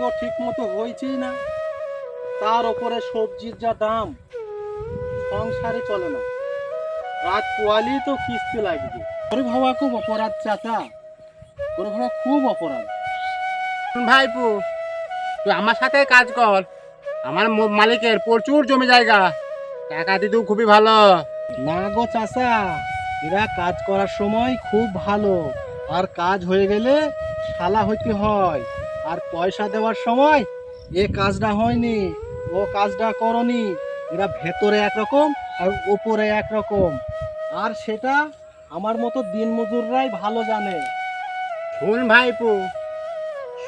তো ঠিক মতো হয়েছেই না। তার ওপরে সবজির যা দাম সংসারে চলে না। রাত পোয়ালি তো কিস্তি লাগবে। করে ভাবা খুব অপরাধ চাচা। করে ভাবা খুব অপরাধ। ভাইপু তুই আমার সাথে কাজ কর। আমার মালিকের প্রচুর জমি জায়গা। টাকা দিতেও খুবই ভালো। না গো চাচা এরা কাজ করার সময় খুব ভালো। আর কাজ হয়ে গেলে শালা হইতে হয়। আর পয়সা দেওয়ার সময় এ কাজটা হয়নি ও কাজটা করনি। এরা ভেতরে একরকম আর ওপরে একরকম। আর সেটা আমার মতো দিনমজুররাই ভালো জানে। শুন ভাইপু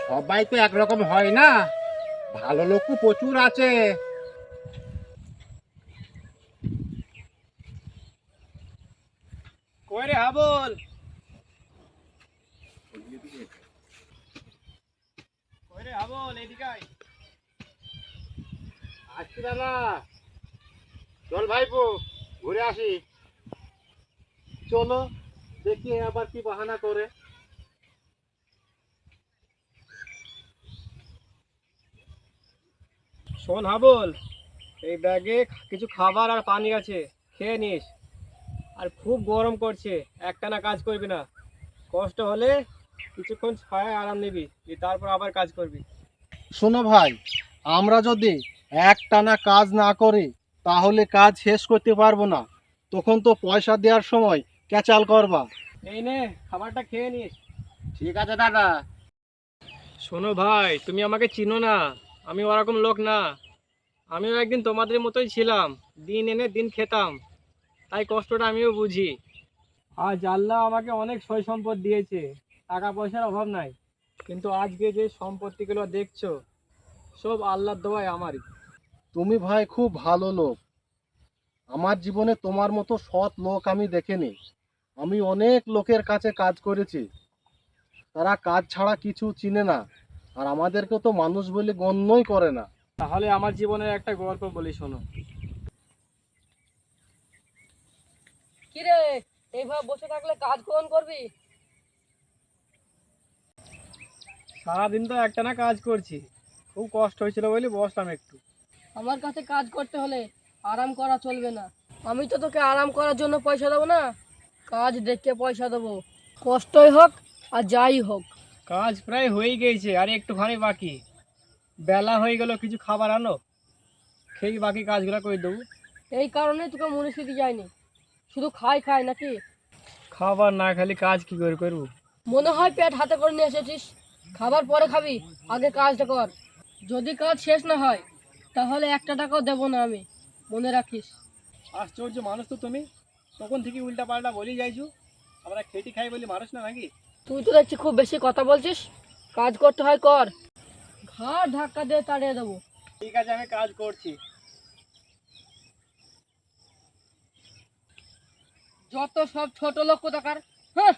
সবাই তো একরকম হয় না। ভালো লোকও প্রচুর আছে। কই রে হাবল? এদিকে আসছি দাদা। চল ভাইপু ঘুরে আসি। চলো দেখি আবার কি বাহানা করে। শোন হাবল এই ব্যাগে কিছু খাবার আর পানি আছে খেয়ে নিস। আর খুব গরম করছে একটানা কাজ করবি না। কষ্ট হলে কিছুক্ষণ ছায় আরাম নিবি তারপর আবার কাজ করবি। শোনো ভাই আমরা যদি একটানা কাজ না করি তাহলে কাজ শেষ করতে পারব না। তখন তো পয়সা দেওয়ার সময় ক্যাচাল করবা। এই নে খাবারটা খেয়ে নিস ঠিক আছে দাদা। শোনো ভাই তুমি আমাকে চিনো না। আমি ওরকম লোক না। আমিও একদিন তোমাদের মতোই ছিলাম। দিন এনে দিন খেতাম। তাই কষ্টটা আমিও বুঝি। আজ আল্লাহ আমাকে অনেক সয় সম্পদ দিয়েছে। টাকা পয়সার অভাব নাই। কিন্তু আজকে যে সম্পত্তিগুলো দেখছ সব আল্লাহর দোয়ায় আমারই। তুমি ভাই খুব ভালো লোক। আমার জীবনে তোমার মতো সৎ লোক আমি দেখিনি। আমি অনেক লোকের কাছে কাজ করেছি। তারা কাজ ছাড়া কিছু চিনে না আর আমাদেরকে তো মানুষ বলে গণ্যই করে না। তাহলে আমার জীবনের একটা গল্প বলি শোনো। কিরে এইভাবে বসে থাকলে কাজ কোন করবি? সারাদিন তো একটা না কাজ করছি। খুব কষ্ট হয়েছিল বলে বসলাম একটু। আমার কাছে কাজ করতে হলে আরাম করা চলবে না। আমি তো তোকে আরাম করার জন্য পয়সা দেবো না। কাজ দেখে পয়সা দেবো। কষ্টই হোক আর যাই হোক। কাজ প্রায় হয়ে গিয়েছে আর একটুখানি বাকি। বেলা হয়ে গেল কিছু খাবার আনো? খেয়ে বাকি কাজগুলো করে দেবো। এই কারণে তোকে মনীষিতে যায়নি। শুধু খাই খাই নাকি? খাবার না খালি কাজ কি করে করব? মনে হয় পেট হাতে করে নিয়ে এসেছিস। খাবার পরে খাবি আগে কাজটা কর। যদি কাজ শেষ না হয় তাহলে একটা টাকাও দেবো না আমি। মনে রাখিস। আশ্চর্য মানুষ তো তুমি। তখন থেকে উল্টা পাল্টা বলি যাইছো। আমরা খেটি খাই বলি মানুষ না নাকি? তুই তো দেখছি খুব বেশি কথা বলছিস। কাজ করতে হয় কর। ঘাড় ধাক্কা দিয়ে তাড়িয়ে দেবো। ঠিক আছে আমি কাজ করছি। যত সব ছোট লোক কোথাকার হ্যাঁ?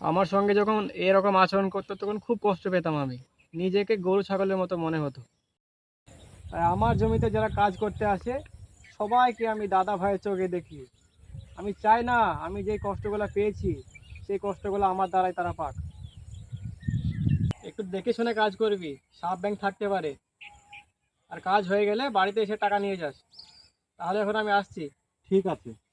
আমার সঙ্গে যখন এরকম আচরণ করতো, তখন খুব কষ্ট পেতাম আমি। নিজেকে গরু, ছাগলের মতো মনে হতো। আর আমার জমিতে যারা কাজ করতে আসে, সবাইকে আমি দাদা ভাইয়ের চোখে দেখি। আমি চাই না আমি যেই কষ্টগুলো পেয়েছি, সেই কষ্টগুলো আমার দ্বারাই তারা পাক। একটু দেখে শুনে কাজ করবি সাপ ব্যাংক থাকতে পারে। আর কাজ হয়ে গেলে বাড়িতে এসে টাকা নিয়ে যাস। তাহলে এখন আমি আসছি। ঠিক আছে।